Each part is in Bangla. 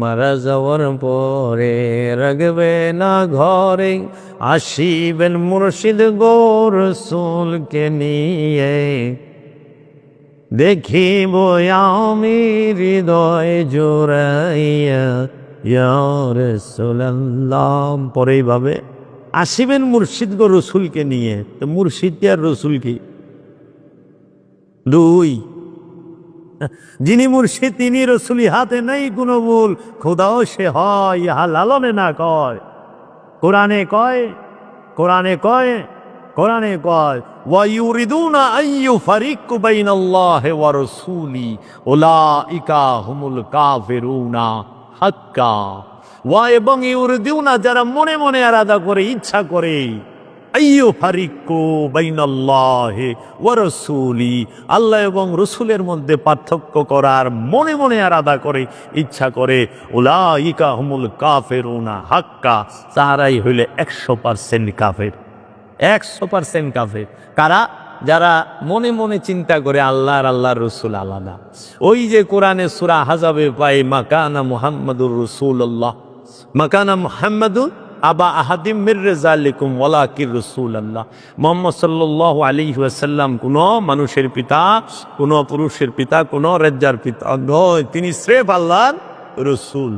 মারা যাওয়ার পরে রাখবে না ঘরে, আসিবেন মুর্শিদ গোর সুলকে নিয়ে। দেখিব আমি হৃদয় জোড়াইয়া ইয়ার সোলাল্লাম পরে এইভাবে আসিবেন মুর্শিদ গো রসুলকে নিয়ে। তো মুর্শিদ আর রসুল কি? দুই। যিনি মুর্শিদ, তিনি রসুলি, হাতে নেই কোনো ভুল খোদাও সে হয়, ইহা লালনে না কয়। কোরআনে কয় কোরআনে কয় কোরআনে কয় ওয়া হুমুল হাক্কা। এবং যারা মনে মনে আলাদা করে, ইচ্ছা করে আল্লাহ এবং রসুলের মধ্যে পার্থক্য করার মনে মনে আলাদা করে, ইচ্ছা করে, উলাইকা হুমুল কাফিরুনা হাক্কা। তারাই হইলে একশো পার্সেন্ট কাফের। একশো পার্সেন্ট কাফের। কারা? যারা মনে মনে চিন্তা করে আল্লাহর আল্লাহর রসুল আলাদা। ওই যে কোরআনে সুরা হাজাবে পাই মাকানা মুহাম্মদুর রসুল্লাহ মাকানা মুহাম্মদুর আবা আহাদিম মির্রেজালিকুম ওয়ালাকির রসুল আল্লাহ মোহাম্মদ সাল্লাহ আলী ওয়াসাল্লাম কোনো মানুষের পিতা, কোনো পুরুষের পিতা, কোনো রেজ্জার পিতা নয়, তিনি স্রেফ আল্লাহ রসুল।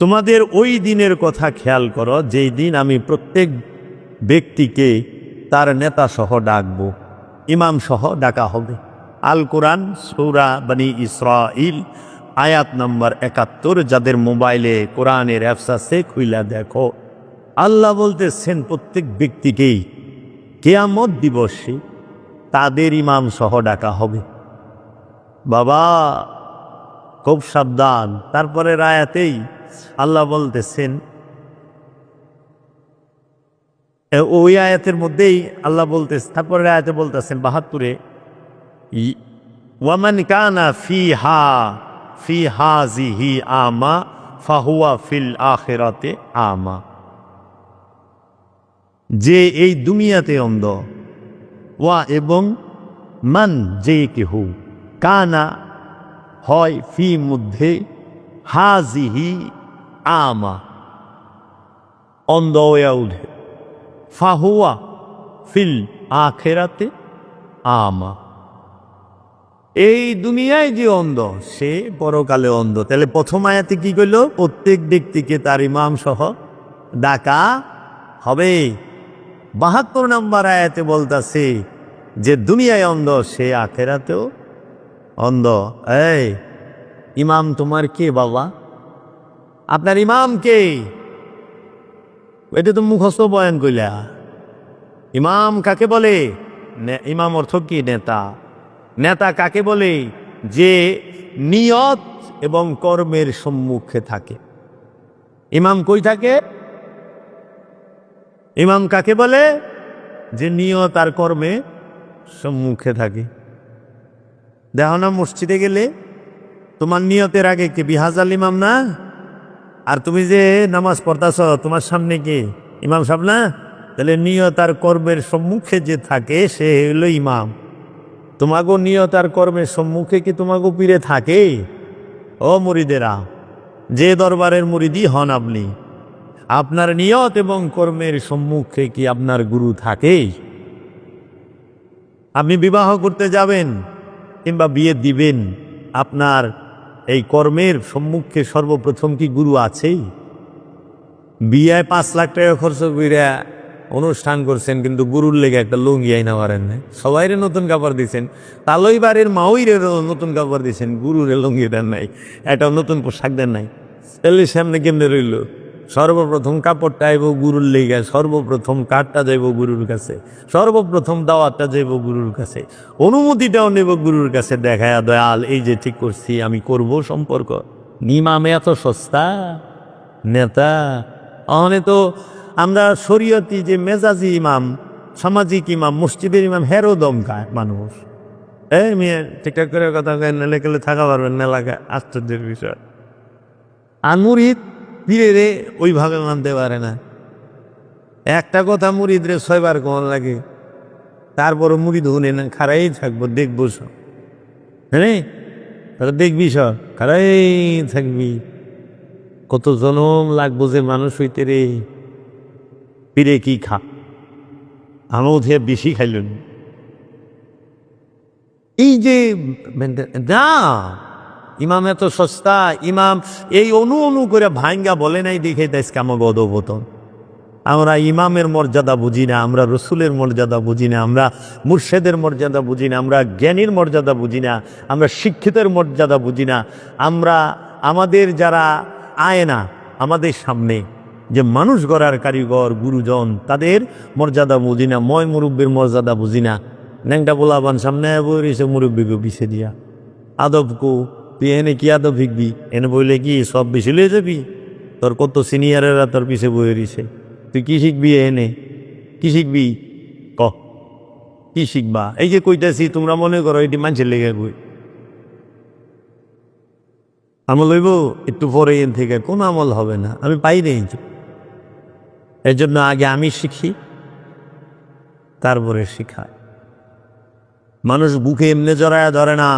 তোমাদের ওই দিনের কথা খেয়াল করো, যেই দিন আমি প্রত্যেক ব্যক্তিকে তার নেতা সহ ডাকব, ইমাম সহ ডাকা হবে। আল কোরআন, সৌরা বানি ইসরাইল আয়াত নম্বর একাত্তর, যাদের মোবাইলে কোরআনের অ্যাপস আছে খুইলা দেখো। আল্লাহ বলতেছেন, প্রত্যেক ব্যক্তিকেই কেয়ামত দিবসে তাদের ইমাম সহ ডাকা হবে। বাবা, খুব সাবধান। তারপরে রায়াতেই আল্লাহ বলতেছেন ওই আয়াতের মধ্যেই আল্লাহ বলতেছে তারপরে আয়াতে বলতেছেন, বাহাত্তরে ওয়ামান কানা ফি হা ফি হাজিহি আমা, ফাহুয়া ফিল আখেরাতে আমা। যে এই দুনিয়াতে অন্ধ, ওয়া এবং মান যে কেহু কানা হয় ফি মধ্যে হাজিহি আমা। অন্ধ হইয়া উঠে, ফাহুয়া ফিল আখেরাতে আমা। এই দুনিয়ায় যে অন্ধ, সে পরকালে অন্ধ। তাহলে প্রথম আয়াতে কি করল প্রত্যেক ব্যক্তিকে তার ইমাম সহ ডাকা হবে। বাহাত্তর নম্বর আয়াতে বলতাছে যে, দুনিয়ায় অন্ধ, সে আখেরাতেও অন্ধ। এই, ইমাম তোমার কে বাবা? আপনার ইমাম কে? এটা তো মুখস্থ বয়ান কইলা। ইমাম কাকে বলে? ইমাম অর্থ কি? নেতা। নেতা কাকে বলে? যে নিয়ত এবং কর্মের সম্মুখে থাকে। ইমাম কই থাকে? ইমাম কাকে বলে? যে নিয়ত আর কর্মে সম্মুখে থাকে। দেখো না, মসজিদে গেলে তোমার নিয়তের আগে কি বিহাজাল ইমাম না? আর তুমি যে নামাজ পড়তাছ, তোমার সামনে কি ইমাম সাহেব না? তাহলে নিয়ত আর কর্মের সম্মুখে যে থাকে, সে হইল ইমাম। তোমাগো নিয়ত আর কর্মের সম্মুখে কি তোমাগো পীরে থাকে? ও মুরিদেরা, যে দরবারের মুরিদি হন আপনি, আপনার নিয়ত এবং কর্মের সম্মুখে কি আপনার গুরু থাকে? আপনি বিবাহ করতে যাবেন কিংবা বিয়ে দিবেন, আপনার এই কর্মের সম্মুখে সর্বপ্রথম কি গুরু আছেই? বিয়ায় পাঁচ লাখ টাকা খরচ করে অনুষ্ঠান করছেন, কিন্তু গুরুর লেগে একটা লুঙ্গি আইনা পারেন না সবাইরে নতুন কাপড় দিছেন। তালই বাড়ির মাউইরে নতুন কাপড় দিছেন, গুরুরে লুঙ্গি দেন নাই একটা নতুন পোশাক দেন নাই। তাহলে সামনে কেমনে রইল? সর্বপ্রথম কাপড়টা আইব গুরুর লেগে, সর্বপ্রথম কাঠটা যাইব গুরুর কাছে, সর্বপ্রথম দাওয়াতটা যাইব গুরুর কাছে, অনুমতিটাও নেব গুরুর কাছে, দেখায় দয়াল, এই যে ঠিক করছি, আমি করব সম্পর্ক। নিমামে এত সস্তা? নেতা? অনে তো আমরা শরীয়তি যে মেজাজি ইমাম, সামাজিক ইমাম, মসজিদের ইমাম হেরো দমকায় মানুষ। এই মেয়ে ঠিকঠাক করে কথা নেলে গেলে থাকা পারবেন না এলাকায় আশ্চর্যের বিষয়। আর মুরিদ ধীরে রে ওইভাবে মানতে পারে না। একটা কথা মুরিদ রে ছয়বার কোন লাগে তারপরে মুড়ি ধুনে না খারাই থাকব, দেখব সব। হ্যাঁ তাহলে দেখবি সব খারাই থাকবি। কত জনম লাগবো যে মানুষ হইতে রে। পিরে কি খা? আমি উঠে বেশি খাইলেন। এই যে, না, ইমাম এত সস্তা, ইমাম এই অনু অনু করে ভাঙ্গা বলে নাই দেখে দেশকে আমার গদবতন আমরা ইমামের মর্যাদা বুঝি না, আমরা রসুলের মর্যাদা বুঝি না, আমরা মুর্শেদের মর্যাদা বুঝি না, আমরা জ্ঞানীর মর্যাদা বুঝি না, আমরা শিক্ষিতের মর্যাদা বুঝি না, আমরা, আমাদের যারা আয় না আমাদের সামনে যে মানুষ গড়ার কারিগর, গুরুজন, তাদের মর্যাদা বুঝি না ময় মুরব্বীর মর্যাদা বুঝি না। ন্যাংটা বলাবান সামনে বইছে মুরব্বীকে পিছিয়ে দিয়া। আদব কু, তুই এনে কি আদব শিখবি? এনে বইলে কি সব বেশি লয়ে যাবি? তোর কত সিনিয়রেরা তোর পিছে বয়ে রইছে। তুই কি শিখবি এনে? কি শিখবি? ক। কি শিখবা? এই যে কইতাছি, তোমরা মনে করো এটি মানুষের লেগে কই আমল লইব একটু পরে এন থেকে কোন আমল হবে না। আমি পাই নেই। এর জন্য আগে আমি শিখি, তারপরে শিখায়। মানুষ বুকে এমনি জড়ায় ধরে না।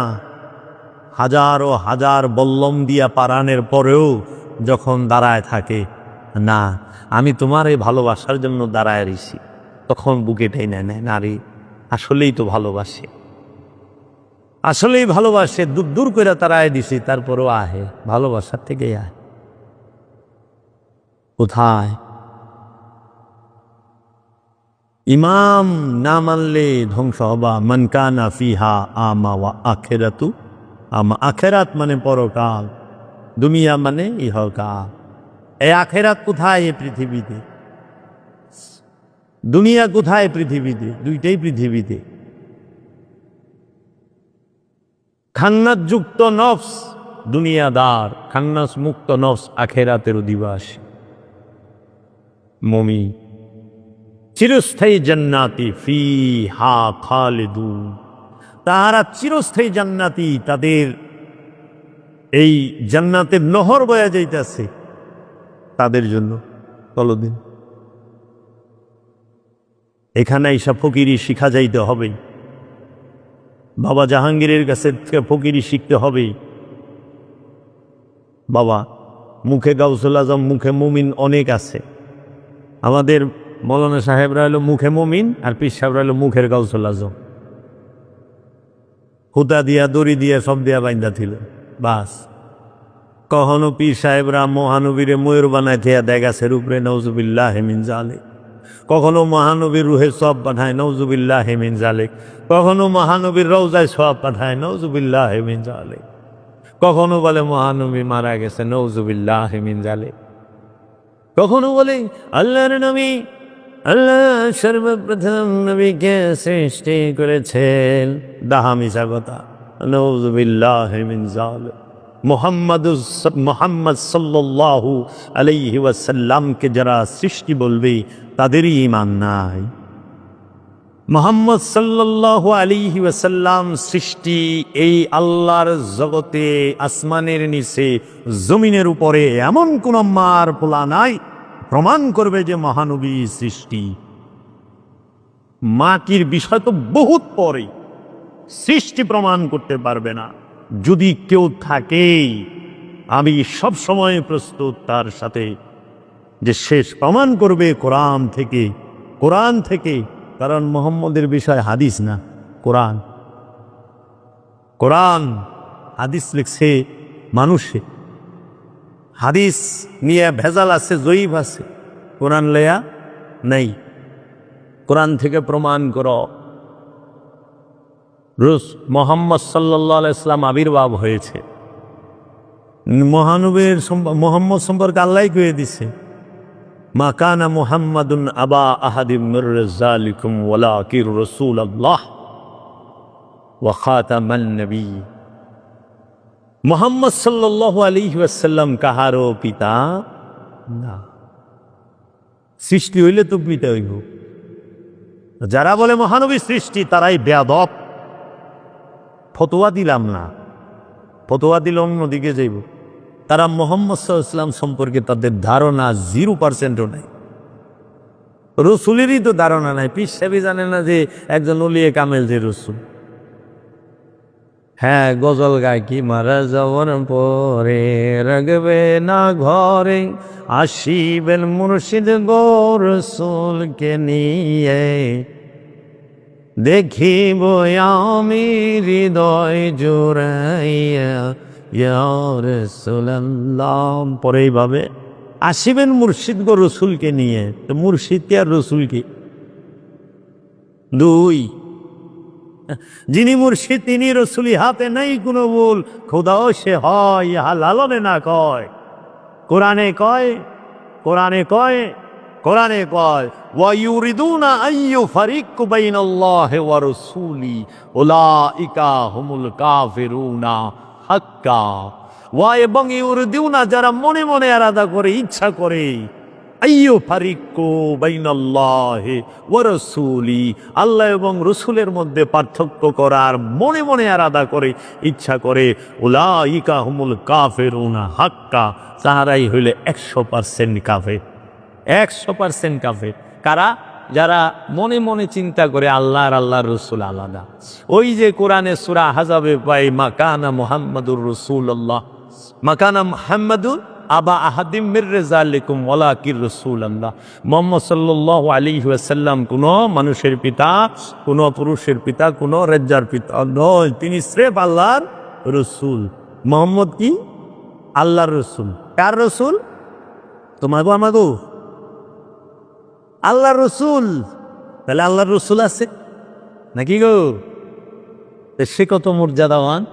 হাজার ও হাজার বল্লম দিয়া পারানের পরেও যখন দাঁড়ায় থাকে, না, আমি তোমার এই ভালোবাসার জন্য দাঁড়ায় রইছি। তখন বুকে টেনে নেয় নারী আসলেই তো ভালোবাসে। আসলেই ভালোবাসে, দূর দূর করে তারায় দিছি, তারপরও আহে, ভালোবাসার থেকেই আহে। কোথায়? ইমাম না মানলে ধ্বংস হবা। মনকানা ফিহা আমা ওয়া আখেরাতু। আমা আখেরাত মানে পরকাল। দুনিয়া মানে ইহকাল। এই আখেরাত কোথায় এই পৃথিবীতে? দুনিয়া কোথায় পৃথিবীতে? দুইটাই পৃথিবীতে। খান্নাস যুক্ত নফস দুনিয়াদার খান্নাস মুক্ত নফস আখেরাতের অধিবাসী। মমি চিরস্থায়ী জান্নাতি ফি হা খালেদু তাহারা চিরস্থায়ী জান্নাতি তাদের এই জান্নাতের নহর বয়া যাইতেছে তাদের জন্য কলদিন এখানে এইসা ফকিরি শিখা যাইতে হবে বাবা জাহাঙ্গীরের কাছে ফকিরি শিখতে হবে বাবা মুখে গাউসুল আজম, মুখে মুমিন অনেক আছে। আমাদের মৌলানা সাহেবরা হলো মুখে মুমিন আর পীর সাহেবরা হলো মুখের গাউসুল আজম হুতা দিয়া, দড়ি দিয়া, সব দিয়া বাইন্দা ছিল। বাস। কখনো পীর সাহেবরা মহানবীরে ময়ূর বানায় থেয়া দেগাছের উপরে নৌজুবিল্লাহ হেমিন জালে কখনো মহানবীর রুহে সব পাঠায় নৌজুবিল্লাহ হেমিন জালে কখনো মহানবীর রৌজায় সব পাঠায় নৌজুবিল্লাহ হেমিন জালে কখনো বলে মহানবী মারা গেছে নৌজুবিল্লাহ হেমিন জালে কখনো বলে আল্লাহর নবী আল্লাহ সর্বপ্রথম নবীকে সৃষ্টি করেছেন দাহামিসা কথা মোহাম্মদ মোহাম্মদ সাল্লাল্লাহু আলাইহি ওয়াসাল্লামকে যারা সৃষ্টি বলবে, তাদেরই ইমান নাই। মোহাম্মদ সাল্লাল্লাহু আলাইহি ওয়াসাল্লাম সৃষ্টি এই আল্লাহর জগতে আসমানের নিচে, জমিনের উপরে এমন কোন মার পোলা নাই প্রমাণ করবে যে মহানবী সৃষ্টি। মাকির বিষয় তো বহুত পরে। সৃষ্টি প্রমাণ করতে পারবে না। যদি কেউ থাকে, আমি সব সময় প্রস্তুত তার সাথে যে শেষ প্রমাণ করবে কোরআন থেকে। কোরআন থেকে, কারণ মোহাম্মদের বিষয় হাদিস না, কোরআন। কোরআন হাদিস লিখছে মানুষে। হাদিস নিয়ে ভেজাল আছে, জয়ীব আছে। কোরআন লেয়া নেই। কোরআন থেকে প্রমাণ কর। রুস মোহাম্মদ সাল্লাহ ইসলাম আবির্ভাব হয়েছে। মহানবীর মোহাম্মদ সম্পর্কে আল্লাহ কয়ে দিছে, মা কানা মুহাম্মাদুন আবা আহাদিম রসুল আল্লাহ ওয়া খাতামান নবী মোহাম্মদ সাল্লাল্লাহু আলাইহি ওয়াসাল্লাম কাহারও পিতা? না। সৃষ্টি হইলে তো পিতা হইব। যারা বলে মহানবী সৃষ্টি, তারাই বেয়াদব। ফতোয়া দিলাম না। ফতোয়া দিলে অন্যদিকে যাইব। তারা মোহাম্মদ সাল্লাহ ইসলাম সম্পর্কে তাদের ধারণা জিরো পার্সেন্টও নাই। রসুলেরই তো ধারণা নাই। পিস সাহেবই জানে না যে একজন অলিয়ে কামেল যে রসুল। হ্যাঁ গজল গায় কি মারা যাওয়ার পরে রাখবে না ঘরে, আসিবেন মুর্শিদ গোর রসুলকে নিয়ে। দেখিব আমি হৃদয় জোড়াইয়া ইয়ার সুলাম পরে এইভাবে, আসিবেন মুর্শিদ গো রসুলকে নিয়ে। তো মুর্শিদকে আর রসুল কি? দুই। যিনি মুর্শিদ, তিনি রসুলি হাতে নেই কোনো ভুল। খোদাও সে হয়, ইহা লালনে না কয়। কোরআনে কয় কোরআনে কয় কোরআনে কয় হাক্কা। ওয়া এবং ইউরিদুনা যারা মনে মনে আলাদা করে, ইচ্ছা করে আইয়ু আল্লাহ এবং রসুলের মধ্যে পার্থক্য করার মনে মনে আলাদা করে, ইচ্ছা করে, উলাইকা হুমুল কাফিরুনা হাক্কা। তাহারাই হইলে একশো পার্সেন্ট কাফের। একশো পার্সেন্ট কাফের। কারা? যারা মনে মনে চিন্তা করে আল্লাহ আল্লাহর রসুল আলাদা। ওই যে কোরআনে সুরা হাজাবে পাই, মাকানা মোহাম্মদুর রসুল আল্লাহ মাকানা মোহাম্মদুর আবা আহাদিম মির রেজালিকুম ওয়ালাকির রসুল আল্লাহ মোহাম্মদ সাল্লাহ আলী ওয়াসাল্লাম কোনো মানুষের পিতা, কোনো পুরুষের পিতা, কোনো রেজ্জার পিতা নয়। তিনি স্রেফ আল্লাহর রসুল। মোহাম্মদ কি? আল্লাহর রসুল। কার রসুল? তোমার গো আমার গো আল্লাহ রসুল। তাহলে আল্লাহর রসুল আছে? নাকি গো? সে কত মর্যাদাওয়ান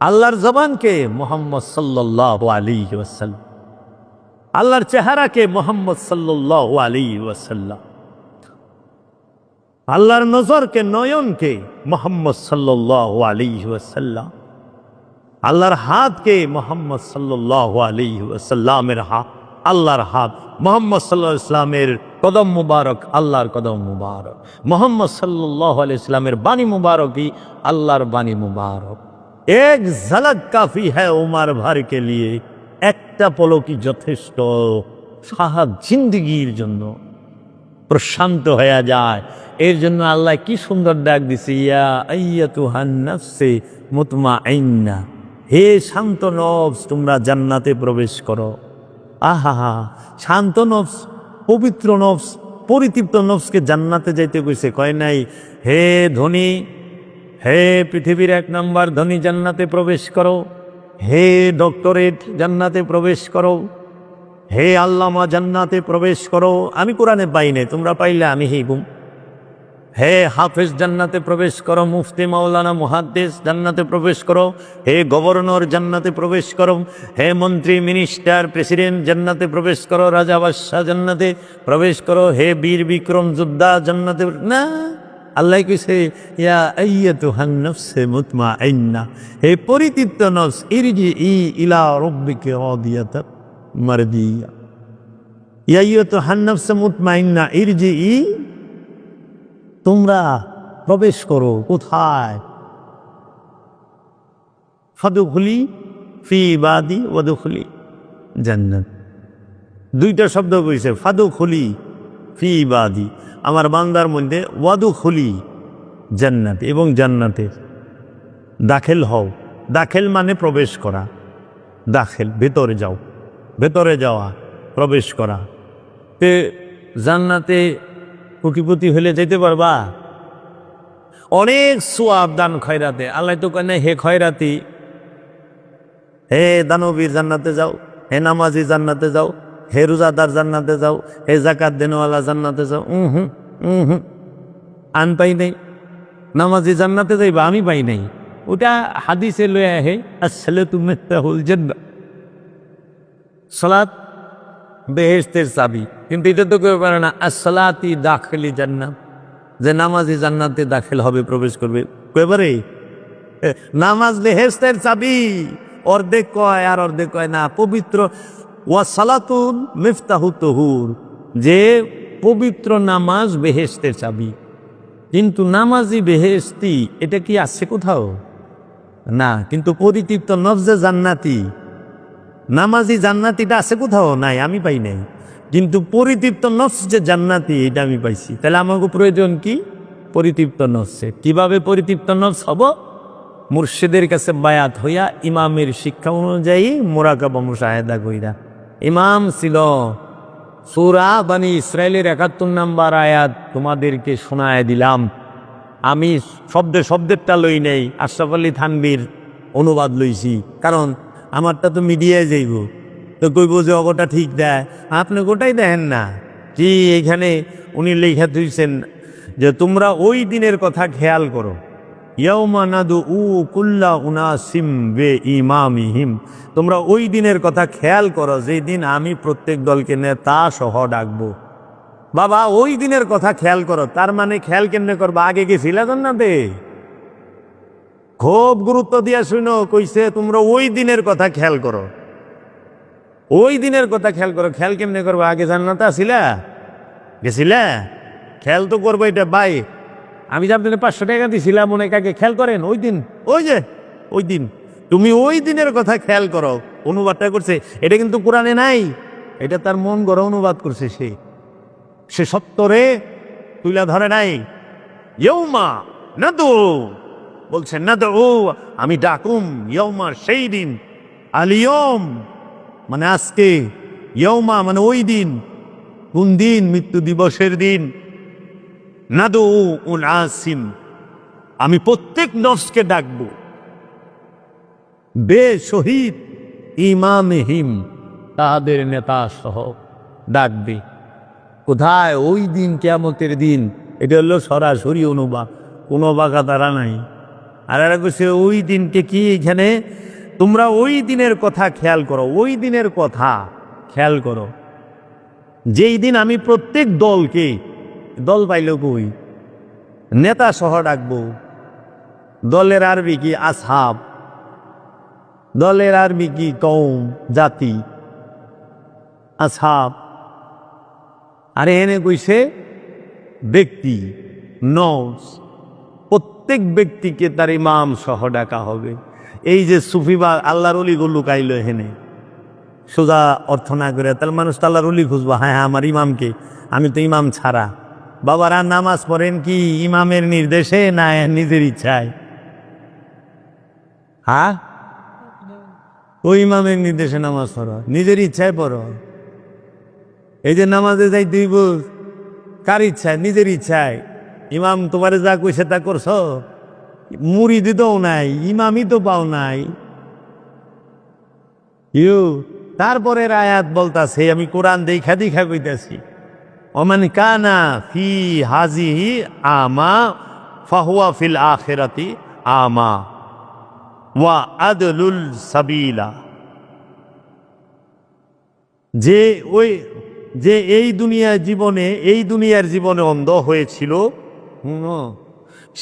আল্লাহর জবানকে মোহাম্মদ সাল্লাহ আলী ওয়াসাল্লাম, আল্লাহর চেহারাকে মোহাম্মদ সাল্লাহ আলী ওয়াসাল্লাম, আল্লাহর নজরকে, নয়নকে মোহাম্মদ সাল্লাহ আলী ওয়াসাল্লাম, আল্লাহর হাতকে মোহাম্মদ সাল্লাহ আলী ওয়াসাল্লামের হাত, আল্লাহর হাত, মোহাম্মদ সাল্লাহ ইসলামের কদম মুবারক, আল্লাহর কদম মুবারক, মোহাম্মদ সাল্লাহ আলি ইসলামের বাণী মুবারকই আল্লাহর বাণী মুবারক। এক ঝলক কাফি হ্যাঁ উমার ভার কে লিয়ে, একটা পলকি যথেষ্ট সাহাব জিন্দগির জন্য। প্রশান্ত হয়ে যায়। এর জন্য আল্লাহ কি সুন্দর ডাক দিছে, ইয়া আইয়া তু হান্নাফসে মুতমা আইন্না হে শান্ত নবস তোমরা জান্নাতে প্রবেশ করো। আহা শান্ত নফস, পবিত্র নফস, পরিতৃপ্ত নফসকে জান্নাতে যাইতে কইছে। কয় নাই, হে ধনী হে পৃথিবীর এক নম্বর ধনী জান্নাতে প্রবেশ করো। হে ডক্টরেট জান্নাতে প্রবেশ করো। হে আল্লামা জান্নাতে প্রবেশ করো। আমি কোরআনে পাই নাই, তোমরা পাইলে আমি হেইবুম হে হাফেজ জান্নাতে প্রবেশ করো। মুফতি মাওলানা মুহাদ্দিস জান্নাতে প্রবেশ করো। হে গভর্নর জান্নাতে প্রবেশ করো। হে মন্ত্রী, মিনিস্টার, প্রেসিডেন্ট জান্নাতে প্রবেশ করো। রাজা বাদশাহ জান্নাতে প্রবেশ করো। হে বীর বিক্রম যোদ্ধা জান্নাতে না। আল্লাহ কইছে, ইয়া আইয়াতু হান্নাফসে মুতমাইন্না, হে পরিতৃপ্ত নফস ইরজি ই ইলা রাব্বিকা রাদিয়াতা মারদিয়া ইয়া আইয়াতু হান্নাফসে মুতমাইন্না ইরজি ই তোমরা প্রবেশ করো কোথায়? ফাদুখলি ফি বাদি ওয়াদুখলি জান্নাত। দুইটা শব্দ কইছে, ফাদুখলি ফি বাদি আমার বান্দার মধ্যে ওয়াদুখলি জান্নাত এবং জান্নাতে দাখেল হও। দাখেল মানে প্রবেশ করা। দাখেল, ভেতরে যাও। ভেতরে যাওয়া, প্রবেশ করা। তে জান্নাতে কুটিপতি হলে যেতে পারবা। অনেক সোয়াব দান খয়রাতে। আল্লাহ তো কেন হে খয়রাতি, হে দানবীর জান্নাতে যাও, হে নামাজি জান্নাতে যাও হে রোজাদার জান্নাতে যাও, হে জাকাত দেনওয়ালা জান্নাতে যাও, উম হুম উম হুম। আন পাই নাই, নামাজি জান্নাতে যাইবা, আমি পাই নাই। ওটা হাদিসে লয়ে আহে আসলে তুমি তাহুল জান্নাত সালাত বেহেস্তের চাবি। কিন্তু এটা তো কেউ পারে না আসলাতি দাখিলি জান্নাত যে নামাজি জান্নাতে দাখিল হবে, প্রবেশ করবে। কেবারে নামাজ বেহেস্তের চাবি, অর্ধেক কয় আর অর্ধেক কয় না, পবিত্র ওয়া সালাতুন মিফতাহু তহুর। যে পবিত্র নামাজ বেহেস্তের চাবি। কিন্তু নামাজি বেহেস্তি এটা কি আছে কোথাও? না, কিন্তু পরিতৃপ্ত নফজে জান্নাতি। নামাজি জান্নাতিটা আছে কোথাও? নাই, আমি পাই নাই। কিন্তু পরিতৃপ্ত নফস যে জান্নাতি, এটা আমি পাইছি। তাহলে আমাকে প্রয়োজন কি? পরিতৃপ্ত নফসে কীভাবে পরিতৃপ্ত নফস হব? মুর্শিদের কাছে বায়াত হইয়া ইমামের শিক্ষা অনুযায়ী মোরাকাবা মুশাহেদা কইরা। ইমাম ছিল। সুরা বানি ইসরায়েলের একাত্তর নাম্বার আয়াত তোমাদেরকে শোনায় দিলাম। আমি শব্দে শব্দেরটা লই নেই, আশরাফ আলী থানবির অনুবাদ লইছি। কারণ আমারটা তো মিডিয়ায় যাইব। তো কইব যে অগটা ঠিক দেয়। আপনি গোটাই দেখেন না। কি এখানে উনি লেখা দিয়েছেন যে তোমরা ওই দিনের কথা খেয়াল করো। তোমরা ওই দিনের কথা খেয়াল করো যেই দিন আমি প্রত্যেক দলকে নেতা সহ ডাকবো। বাবা, ওই দিনের কথা খেয়াল করো, তার মানে খেয়াল কেমনে করবা, আগে গেছিলা জান্নাতে? খুব গুরুত্ব দিয়া শুনো, কইছে, তোমরা ওই দিনের কথা খেয়াল করো। ওই দিনের কথা খেয়াল করো, খেয়াল কেমনে করবা, আগে জান্নাতে আসিলা? গেছিলা? খেয়াল তো করব এটা, বাই। আমি যে আপনাদের পাঁচশো টাকা দিছিলাম অনেক আগে খেয়াল করেন? ওই দিন। ওই যে, ওই দিন। তুমি ওই দিনের কথা খেয়াল করো। অনুবাদটা করছে। এটা কিন্তু কোরআনে নাই। এটা তার মন গড়া অনুবাদ করছে সে। সে সত্তরে তুইলা ধরে নাই। ইয়ৌমা না তো বলছেন না তো ও আমি ডাকুম ইয়ৌমা সেই দিন। আলিয়ম মানে আজকে। ইয়ৌমা মানে ওই দিন। কোন দিন? মৃত্যু দিবসের দিন। নাদু আসিম। আমি প্রত্যেক নফসকে ডাকব। বে শহীদ ইমাম হিম তাহাদের নেতা সহ ডাকবে। কোথায়? ওই দিন কেয়ামতের দিন। এটা হলো সরাসরি অনুবাদ কোনো বাঁকা তারা নাই। আর এরা কইছে, ওই দিনকে কি এখানে? তোমরা ওই দিনের কথা খেয়াল করো। ওই দিনের কথা খেয়াল করো। যেই দিন আমি প্রত্যেক দলকে দল পাইল কই নেতা সহ ডাকবো। দলের আরবি কি আসহাব দলের আরবি কি কৌম জাতি? আসহাব আরে এনে কইছে, ব্যক্তি নস প্রত্যেক ব্যক্তিকে তার ইমাম সহ ডাকা হবে। এই যে সুফিবা আল্লাহর অলিগুলো লুকাইল হেনে সোজা অর্থ না করে, তাহলে মানুষ তো আল্লাহর অলি খুঁজবো। হ্যাঁ হ্যাঁ আমার ইমামকে। আমি তো ইমাম ছাড়া। বাবারা, নামাজ পড়েন কি ইমামের নির্দেশে না নিজের ইচ্ছায়? হ্যাঁ? ওই ইমামের নির্দেশে নামাজ পড়ো, নিজের ইচ্ছায় পড়ো। এই যে নামাজে যাই বল কার ইচ্ছায়? নিজের ইচ্ছায়। ইমাম তোমারে যা কইছে তা করছ? মুড়ি দিতেও নাই, ইমামই তো পাও নাই। ইউ, তারপরের আয়াত বলতাছে, আমি কোরআন দেখা দেখা কইতাছি। ওমান কানা ফি হাজিহি আমা ফাহুয়া ফিল আখিরাতি আমা ওয়া আদলুল সাবিলা। যে ওই, যে এই দুনিয়ার জীবনে, এই দুনিয়ার জীবনে অন্ধ হয়েছিল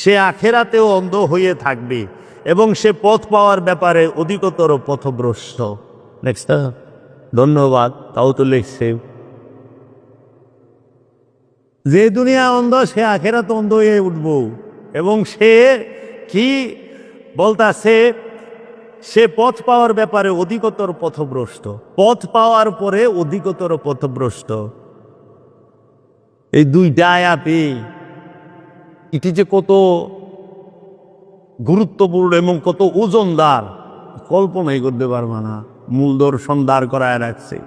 সে আখেরাতেও অন্ধ হয়ে থাকবে এবং সে পথ পাওয়ার ব্যাপারে অধিকতর পথভ্রষ্ট। নেক্সট ধন্যবাদ তাও তো লিখছে যে দুনিয়া অন্ধ, সে আখেরাত অন্ধ হয়ে উঠব। এবং সে কি বলতাছে, সে পথ পাওয়ার ব্যাপারে অধিকতর পথভ্রষ্ট। পথ পাওয়ার পরে অধিকতর পথভ্রষ্ট। এই দুইটা আয়াতে এটি যে কত গুরুত্বপূর্ণ এবং কত ওজনদার, কল্পনাই করতে পারবা না। মূল দর্শন দাঁড় করায় রাখছে।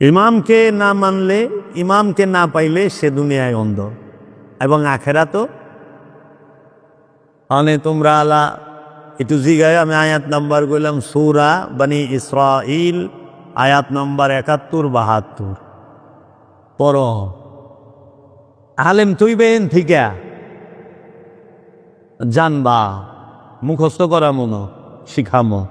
ইমামকে না মানলে, ইমামকে না পাইলে সে দুনিয়ায় অন্ধ। এবং আখেরা তো মানে তোমরা আলা, একটু জিগায়, আমি আয়াত নাম্বার করলাম সৌরা বানি ইসরাইল আয়াত নাম্বার একাত্তর, বাহাত্তর। পর আলেম তুইবেন থেকে? জানবা। মুখস্থ করা মনো, শিখামো।